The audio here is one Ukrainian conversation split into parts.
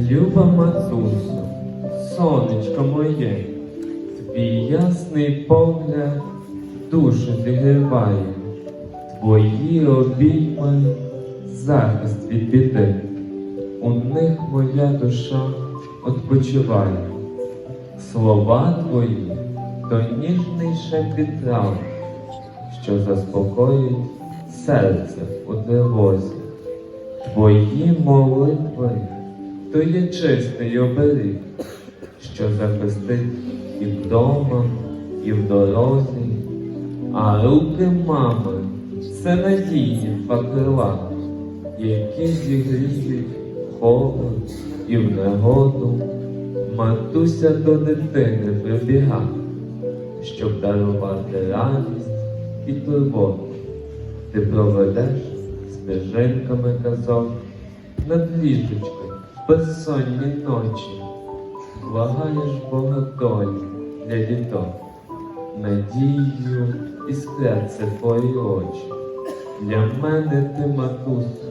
Люба матусю, сонечко моє, твій ясний погляд душу зігріває, твої обійми захист від біди, у них моя душа відпочиває. Слова твої то ніжний шепіт що заспокоїть серце у тривозі. Твої молитви то є чистий оберіг, що захистить і вдома, і в дорозі, а руки мами це надійні два крила, які зігріють холод і в негоду. Матуся до дитини прибіга, щоб дарувати радість і турботу. Ти проведеш стежинками казок над ліжечкою безсонні ночі, благаєш Бога долі для діток, надією іскряться твої очі. Для мене ти, матуся,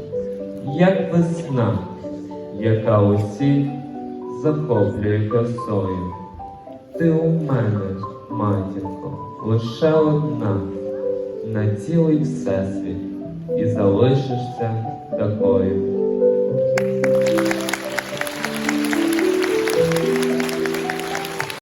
як весна, яка усіх захоплює красою. Ти у мене, матінко, лише одна на цілий всесвіт і залишишся такою.